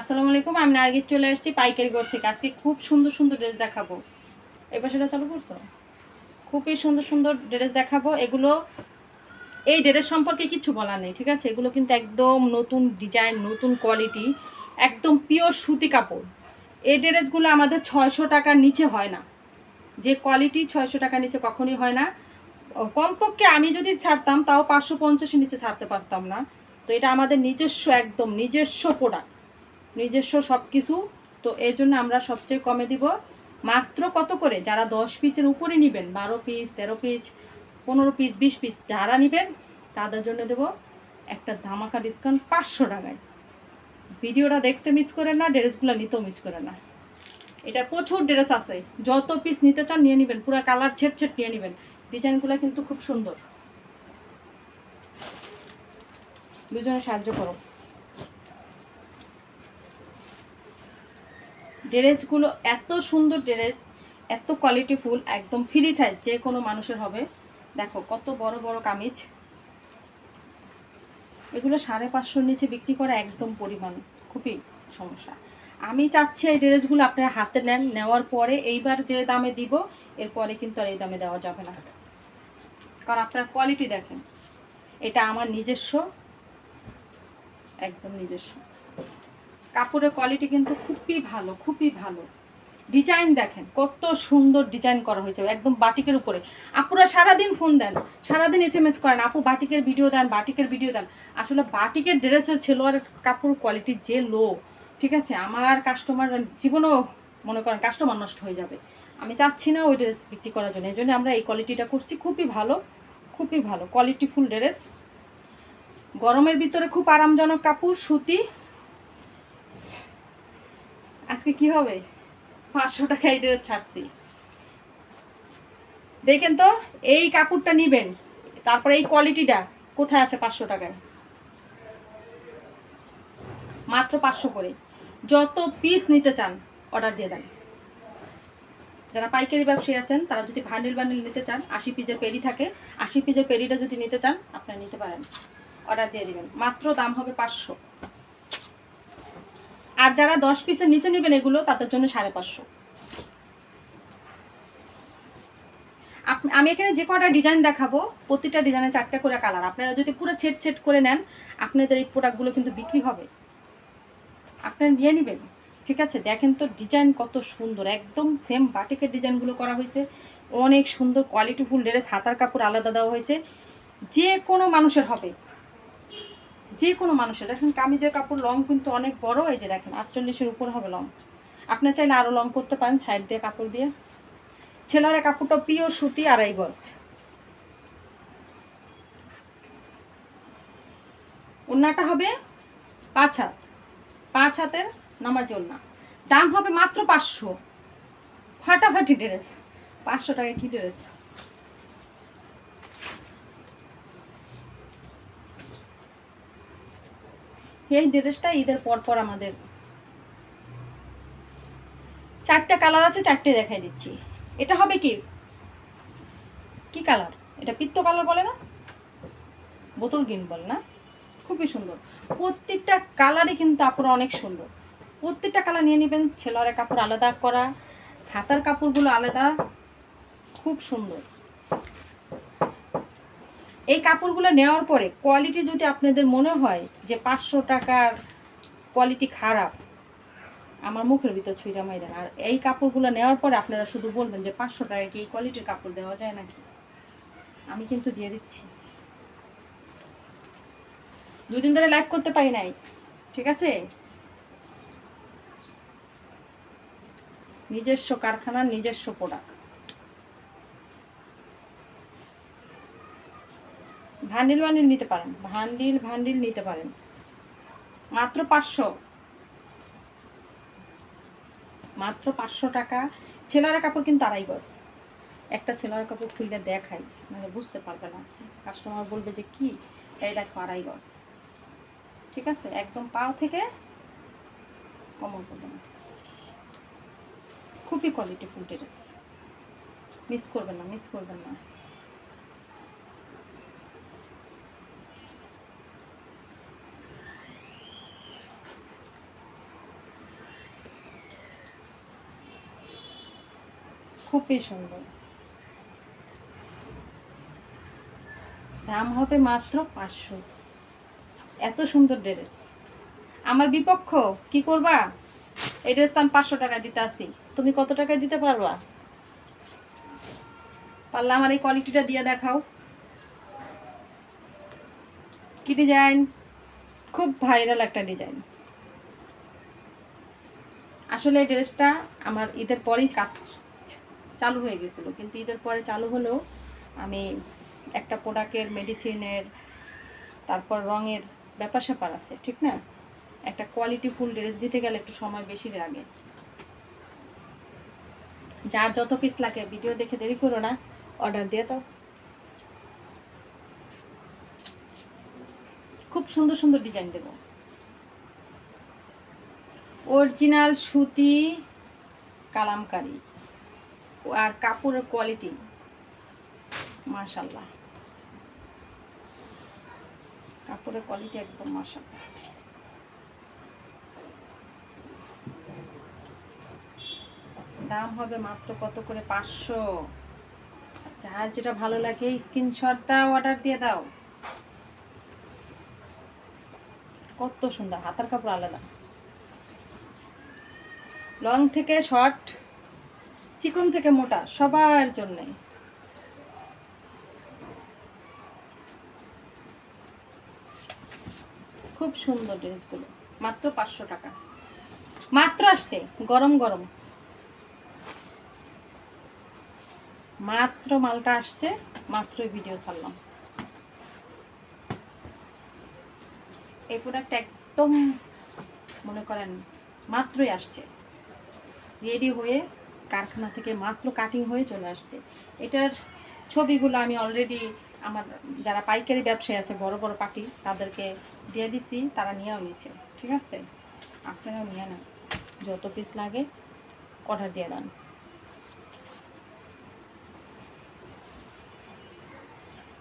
আসসালামু আলাইকুম, আমি নার্গিস চলে আসছি পাইকারি ঘর থেকে। আজকে খুব সুন্দর সুন্দর ড্রেস দেখাবো। এবার সেটা চালু করছ? খুবই সুন্দর সুন্দর ড্রেস দেখাবো। এগুলো, এই ড্রেস সম্পর্কে কিছু বলা নেই, ঠিক আছে? এগুলো কিন্তু একদম নতুন ডিজাইন, নতুন কোয়ালিটি, একদম পিওর সুতি কাপড়। এই ড্রেসগুলো আমাদের ছয়শো টাকার নিচে হয় না। যে কোয়ালিটি ছয়শো টাকার নিচে কখনই হয় না। কমপক্ষে আমি যদি ছাড়তাম, তাও পাঁচশো পঞ্চাশের নিচে ছাড়তে পারতাম না। তো এটা আমাদের নিজস্ব, একদম নিজস্ব প্রোডাক্ট নিজস্ব সব কিছু তো এই জন্য আমরা সবচেয়ে কমে দিব। মাত্র কত করে? যারা দশ পিসের উপরে নেবেন, বারো পিস, তেরো পিস, পনেরো পিস, বিশ পিস, যারা নেবেন, তাদের জন্য দেব একটা ধামাকা ডিসকাউন্ট পাঁচশো টাকায়। ভিডিওটা দেখতে মিস করেন না, ড্রেসগুলো নিতেও মিস করেন না। এটা প্রচুর ড্রেস আছে। যত পিস নিতে চান, নিয়ে নেবেন। পুরো কালার ছেট ছেট নিয়ে নেবেন। ডিজাইনগুলো কিন্তু খুব সুন্দর। দুজনে সাহায্য করো। ড্রেসগুলো এত সুন্দর ড্রেস, এত কোয়ালিটিফুল একদম ফ্রি সাইজ যে কোনো মানুষের হবে। দেখো, কত বড় বড় কামিজ। এগুলো সাড়ে পাঁচশোর নিচে বিক্রি করা একদম পরিমাণ, খুবই সমস্যা। আমি চাচ্ছি এই ড্রেসগুলো আপনারা হাতে নেন, নেওয়ার পরে এইবার যে দামে দিব, এরপরে কিন্তু আর এই দামে দেওয়া যাবে না। কারণ আপনারা কোয়ালিটি দেখেন, এটা আমার নিজস্ব, একদম নিজস্ব। কাপড়ের কোয়ালিটি কিন্তু খুবই ভালো খুবই ভালো। ডিজাইন দেখেন, কত সুন্দর ডিজাইন করা হয়েছে, একদম বাটিকের উপরে। আপুরা সারাদিন ফোন দেন, সারাদিন এস এম এস করেন, আপু, বাটিকের ভিডিও দেন, বাটিকের ভিডিও দেন। আসলে বাটিকের ড্রেসের ছেলোয়ার কাপড় কোয়ালিটি যে লো ঠিক আছে? আমার কাস্টমার জীবনও মনে করেন কাস্টমার নষ্ট হয়ে যাবে। আমি চাচ্ছি না ওই ড্রেস বিক্রি করার জন্য, এই জন্য আমরা এই কোয়ালিটিটা করছি, খুবই ভালো খুবই ভালো কোয়ালিটিফুল ড্রেস গরমের ভিতরে খুব আরামজনক কাপড়, সুতি আজকে কি হবে? পাঁচশো টাকা ড্রেস ছাড়ছি। দেখেন তো, এই কাপড়টা নিবেন, তারপরে এই কোয়ালিটিটা কোথায় আছে পাঁচশো টাকায়? মাত্র পাঁচশো করে। যত পিস নিতে চান অর্ডার দিয়ে দেন। যারা পাইকারি ব্যবসায়ী আছেন, তারা যদি ভান্ডিল বান্ডিল নিতে চান, আশি পিসের পেরি থাকে, আশি পিসের পেরিটা যদি নিতে চান, আপনারা নিতে পারেন। অর্ডার দিয়ে দেবেন। মাত্র দাম হবে পাঁচশো। আর যারা দশ পিসের নিচে নেবেন এগুলো, তাদের জন্য সাড়ে পাঁচশো। আমি এখানে যে কটা ডিজাইন দেখাবো, প্রতিটা ডিজাইনে চারটে করে কালার আপনারা যদি পুরো ছেট ছেট করে নেন, আপনাদের এই প্রোডাক্টগুলো কিন্তু বিক্রি হবে। আপনারা নিয়ে নেবেন, ঠিক আছে? দেখেন তো ডিজাইন কত সুন্দর, একদম সেম বাটিকের ডিজাইনগুলো করা হয়েছে। অনেক সুন্দর কোয়ালিটিফুল ড্রেস হাতার কাপড় আলাদা দেওয়া হয়েছে। যে কোনো মানুষের হবে। যে কোনো মানুষের। দেখেন কামিজের কাপড় লং কিন্তু অনেক বড়, এই যে দেখেন, আটচল্লিশের উপর হবে লং। আপনার চাইলে আরও লং করতে পারেন সাইড দিয়ে কাপড় দিয়ে। ছেলেরা কাপড়টা পিওর সুতি আড়াই গজ। ওড়নাটা হবে পাঁচ হাত। পাঁচ হাতের নামাজ ওড়না। দাম হবে মাত্র পাঁচশো। ফাটাফাটি ড্রেস। পাঁচশো টাকা কি ড্রেস? এই ড্রেসটা ঈদের পর পর আমাদের। চারটে কালার আছে, চারটে দেখাই দিচ্ছি। এটা হবে কি? কি কালার এটা পিত্ত কালার বলে না? বোতল গ্রিন বলে না? খুবই সুন্দর। প্রত্যেকটা কালারই কিন্তু আপনারা অনেক সুন্দর। প্রত্যেকটা কালার নিয়ে নেবেন, ছেলেরা কাপড় আলাদা করা, হাতার কাপড়গুলো আলাদা, খুব সুন্দর। এই কাপড়গুলো নেওয়ার পরে কোয়ালিটি যদি আপনাদের মনে হয় যে পাঁচশো টাকার কোয়ালিটি খারাপ, আমার মুখের ভিতর ছুঁড়া মাইরেন আর এই কাপড়গুলো নেওয়ার পরে আপনারা শুধু বলবেন যে পাঁচশো টাকায় কি এই কোয়ালিটির কাপড় দেওয়া যায় নাকি? আমি কিন্তু দিয়ে দিচ্ছি। দুই দিন ধরে লাইভ করতে পারি নাই, ঠিক আছে? নিজস্ব কারখানার নিজস্ব প্রোডাক্ট ভান্ডিল ভান্ডিল নিতে পারেন। ভান্ডিল ভান্ডিল নিতে পারেন। মাত্র পাঁচশো। মাত্র পাঁচশো টাকা। ছেলেরা কাপড় কিন্তু আড়াই গজ। একটা ছেলের কাপড় খুললে দেখাই মানে বুঝতে পারবে না। কাস্টমার বলবে যে, কি? এই দেখো আড়াই গজ। ঠিক আছে? একদম পাও থেকে কমন করবে না খুবই কোয়ালিটি ফুল ড্রেস। মিস করবেন না, মিস করবেন না। খুবই সুন্দর। দাম হবে মাত্র পাঁচশো। এত সুন্দর ড্রেস। আমার বিপক্ষ, কি করবা? এই ড্রেস তো আমি পাঁচশো টাকা দিতে আসি। তুমি কত টাকায় দিতে পারবা? পারলে আমার এই কোয়ালিটিটা দিয়ে দেখাও। কি ডিজাইন খুব ভাইরাল একটা ডিজাইন আসলে এই ড্রেসটা আমার ঈদের পরেই কাজ চালু হয়ে গেছিল। কিন্তু ঈদের পরে চালু হলেও আমি একটা প্রোডাক্টের মেডিসিনের তারপর রঙের ব্যাপার স্যাপার আছে, ঠিক না? একটা কোয়ালিটি ফুল ড্রেস দিতে গেলে একটু সময় বেশি লাগে। যার যত পিস লাগে ভিডিও দেখে দেরি করো না অর্ডার দিয়ে দাও। খুব সুন্দর সুন্দর ডিজাইন দেব। অরিজিনাল সুতি, কালামকারি। আর কাপড়ের কোয়ালিটি মাশাল্লাহ কাপড়ের কোয়ালিটি একদম মাশাল্লাহ দাম হবে মাত্র কত করে? পাঁচশো। যার যেটা ভালো লাগে স্ক্রিনশট দাও অর্ডার দিয়ে দাও। কত সুন্দর, হাতার কাপড় আলাদা। লং থেকে শর্ট চিকন থেকে মোটা, সবার জন্যে খুব সুন্দর ড্রেসগুলো, মাত্র পাঁচশো টাকা। মাত্র আসছে, গরম গরম। মাত্র মালটা আসছে মাত্র ভিডিও ছাড়লাম। এই প্রোডাক্ট একদম, মনে করেন, মাত্রই আসছে। রেডি হয়ে কারখানা থেকে মাত্র কাটিং হয়ে চলে আসছে। এটার ছবিগুলো আমি অলরেডি আমার যারা পাইকারি ব্যবসায়ী আছে, বড় বড় পার্টি, তাদেরকে দিয়ে দিছি, তারা নিয়েও নিয়েছে, ঠিক আছে? আপনারাও নিয়ে নেন, যত পিস লাগে অর্ডার দিয়ে দেন।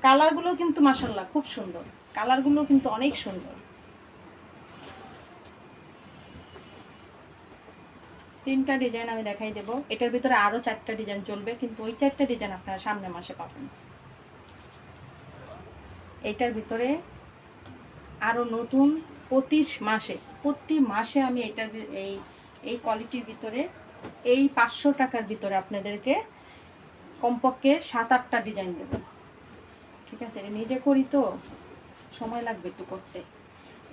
কালারগুলো কিন্তু মাসাল্লাহ খুব সুন্দর। কালারগুলো কিন্তু অনেক সুন্দর। তিনটা ডিজাইন আমি দেখাই দেব। এটার ভিতরে আরও চারটা ডিজাইন চলবে, কিন্তু ওই চারটা ডিজাইন আপনারা সামনে মাসে পাবেন। এইটার ভিতরে আরও নতুন প্রতি মাসে প্রতি মাসে আমি এটার এই এই কোয়ালিটির ভিতরে এই পাঁচশো টাকার ভিতরে আপনাদেরকে কমপক্ষে সাত আটটা ডিজাইন দেবো। ঠিক আছে নিজে করি তো সময় লাগবে একটু করতে।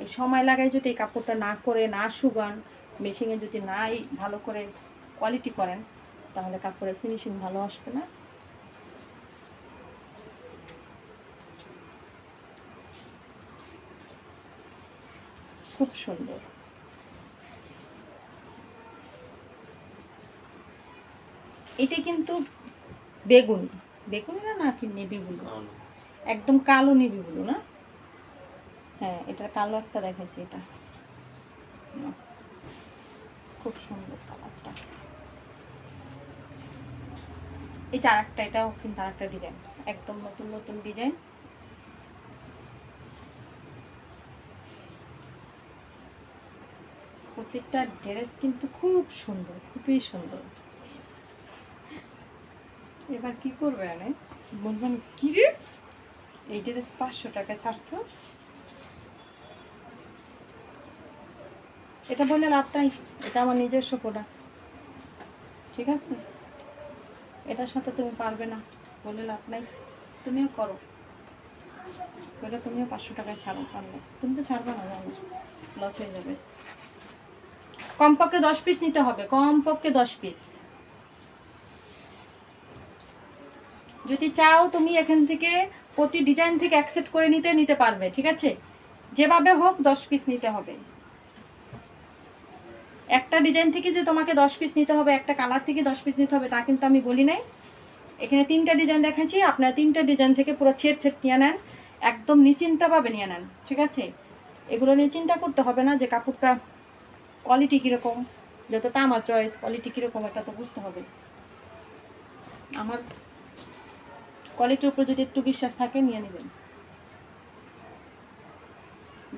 এই সময় লাগায় যদি এই কাপড়টা না করে, না শুকান মেশিনে যদি নাই ভালো করে কোয়ালিটি করেন তাহলে কাপড়ের ফিনিশিং ভালো আসবে না। খুব সুন্দর। এটা কিন্তু বেগুন। বেগুন না নাকি নেবি ব্লু একদম কালো নেবি ব্লু না? হ্যাঁ এটা কালো একটা দেখাচ্ছি এটা। খুব সুন্দর কালারটা। এই চার একটা এটাও কিন্তু আরেকটা ডিজাইন একদম নতুন নতুন ডিজাইন প্রত্যেকটা ড্রেস কিন্তু খুব সুন্দর, খুবই সুন্দর। এবার কি করবে আনে? বলবেন কি রে এই ড্রেস পাঁচশো টাকায় ছাড়ছো? এটা বললে লাভ নাই এটা আমার নিজস্ব প্রোডাক্ট ঠিক আছে? এটার সাথে তুমি পারবে না। বলে লাভ নাই। তুমিও করো। বলে তুমিও পাঁচশো টাকায় ছাড়ো, পারলে। তুমি তো ছাড়বে না, জানো। লস হয়ে যাবে। কমপক্ষে দশ পিস নিতে হবে। কমপক্ষে দশ পিস যদি চাও তুমি এখান থেকে প্রতি ডিজাইন থেকে অ্যাকসেপ্ট করে নিতে নিতে পারবে। ঠিক আছে? যেভাবে হোক দশ পিস নিতে হবে। একটা ডিজাইন থেকে যে তোমাকে দশ পিস নিতে হবে, একটা কালার থেকে দশ পিস নিতে হবে, তা কিন্তু আমি বলি নাই। এখানে তিনটা ডিজাইন দেখাচ্ছি, আপনারা তিনটা ডিজাইন থেকে পুরো ছেট ছেট নিয়ে নেন, একদম নিশ্চিন্তাভাবে নিয়ে নেন, ঠিক আছে? এগুলো নিয়ে চিন্তা করতে হবে না যে কাপড়টা কোয়ালিটি কীরকম যতটা আমার চয়েস কোয়ালিটি কীরকম, এটা তো বুঝতে হবে। আমার কোয়ালিটির উপর যদি একটু বিশ্বাস থাকে, নিয়ে নেবেন।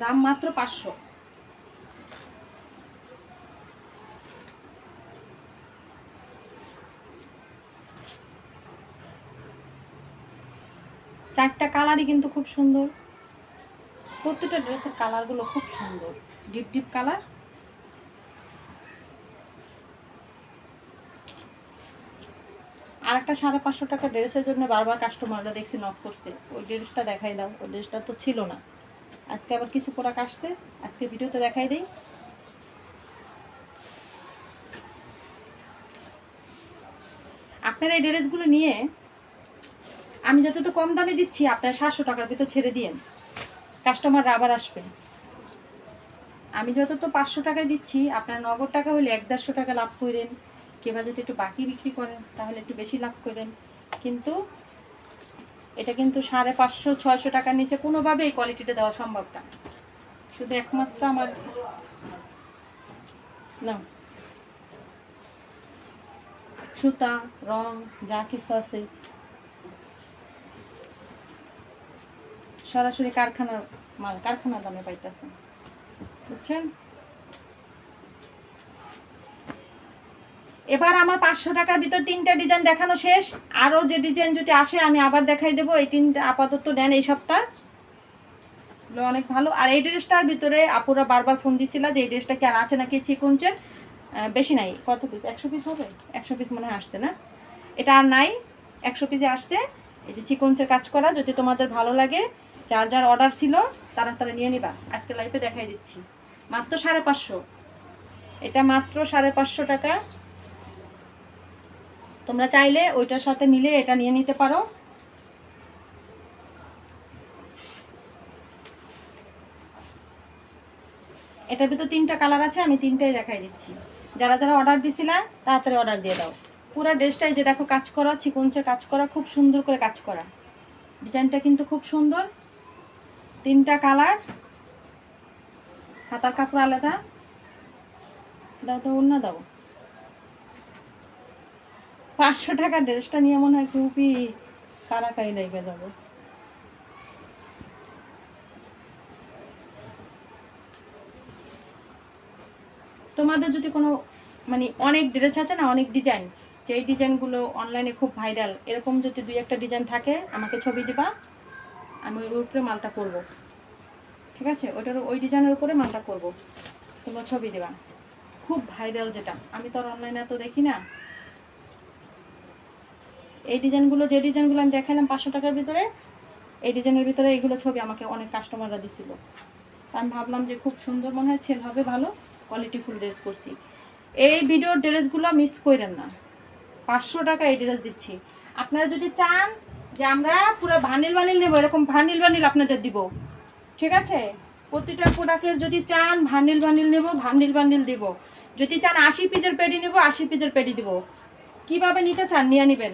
দাম মাত্র পাঁচশো। চারটা কালারই কিন্তু খুব সুন্দর। প্রত্যেকটা ড্রেসের কালারগুলো খুব সুন্দর। Deep deep colour. আর একটা সাড়ে পাঁচশো টাকা ড্রেসের জন্য বারবার কাস্টমাররা দেখছি নক করছে। ওই ড্রেসটা দেখাই দাও, ওই ড্রেসটা তো ছিল না। আজকে আবার কিছু প্রোডাক্ট আসছে, আজকে ভিডিওতে দেখাই দিই। আপনারা এই ড্রেসগুলো নিয়ে আমি যত তো কম দামে দিচ্ছি, আপনার সাতশো টাকার ভিতর ছেড়ে দিয়েন। কাস্টমাররা আবার আসবে। আমি যত তো পাঁচশো টাকায় দিচ্ছি, আপনার নগদ টাকা হলে এক দেড়শো টাকা লাভ করেন। কিংবা যদি একটু বাকি বিক্রি করেন, তাহলে একটু বেশি লাভ করেন। কিন্তু এটা কিন্তু সাড়ে পাঁচশো, ছয়শো টাকার নিচে কোনোভাবে এই কোয়ালিটিটা দেওয়া সম্ভব না। শুধু একমাত্র আমার না। সুতা, রং, যা কিছু আছে। সরাসরি কারখানার মাল, কারখানার দামে পাইতেছেন বুঝছেন? এবার আমার পাঁচশো টাকার ভিতর তিনটা ডিজাইন দেখানো শেষ। আরও যে ডিজাইন যদি আসে, আমি আবার দেখাই দেবো। এই তিনটা আপাতত নেন এই সপ্তাহ অনেক ভালো। আর এই ড্রেসটার ভিতরে আপুরা বারবার ফোন দিচ্ছিল যে এই ড্রেসটা কি আর আছে নাকি চিকুনচের বেশি নাই। কত পিস একশো পিস হবে? একশো পিস মনে হয় আসছে না? এটা আর নাই। একশো পিসে আসছে। এই যে চিকনচের কাজ করা, যদি তোমাদের ভালো লাগে যার যার অর্ডার ছিল, তারা তারা নিয়ে নিবা। আজকে লাইফে দেখাই দিচ্ছি। মাত্র সাড়ে পাঁচশো। এটা মাত্র সাড়ে পাঁচশো টাকা। তোমরা চাইলে ওইটার সাথে মিলে এটা নিয়ে নিতে পারো। এটার ভিতর তিনটা কালার আছে, আমি তিনটাই দেখাই দিচ্ছি। যারা যারা অর্ডার দিছিলা, তাড়াতাড়ি অর্ডার দিয়ে দাও। পুরো ড্রেসটাই যে দেখো কাজ করা, চিকনচের কাজ করা, খুব সুন্দর করে কাজ করা। ডিজাইনটা কিন্তু খুব সুন্দর। তিনটা কালার। হাতার কাপড় আলাদা। দাও তো অন্য দাও। পাঁচশো টাকা ড্রেসটা নিয়ে মনে হয় খুবই কারাকারি লেগে যাবে। তোমাদের যদি কোনো মানে অনেক ড্রেস আছে না, অনেক ডিজাইন যে ডিজাইনগুলো অনলাইনে খুব ভাইরাল এরকম যদি দুই একটা ডিজাইন থাকে, আমাকে ছবি দিবা। আমি ওই উপরে মালটা করব। ঠিক আছে? ওইটার ওই ডিজাইনের উপরে মালটা করব। তোমরা ছবি দেবা। খুব ভাইরাল যেটা। আমি তো অনলাইনে তো দেখি না। এই ডিজাইনগুলো, যে ডিজাইনগুলো আমি দেখালাম পাঁচশো টাকার ভিতরে, এই ডিজাইনের ভিতরে এইগুলো ছবি আমাকে অনেক কাস্টমাররা দিছিল। তা আমি ভাবলাম যে খুব সুন্দর মনে হয় ছেল হবে, ভালো কোয়ালিটি ফুল ড্রেস করছি। এই ভিডিওর ড্রেসগুলো মিস করেন না। পাঁচশো টাকা এই ড্রেস দিচ্ছি। আপনারা যদি চান যে আমরা পুরো ভানিল বানিল নেব, এরকম ভানিল ভানিল আপনাদের দিব। ঠিক আছে? প্রতিটা প্রোডাক্টের যদি চান ভানিল ভানিল নেব ভানিল ভানিল দিব। যদি চান আশি পিজের পেডি নেব, আশি পিজের পেডি দিব। কীভাবে নিতে চান, নিয়ে নেবেন।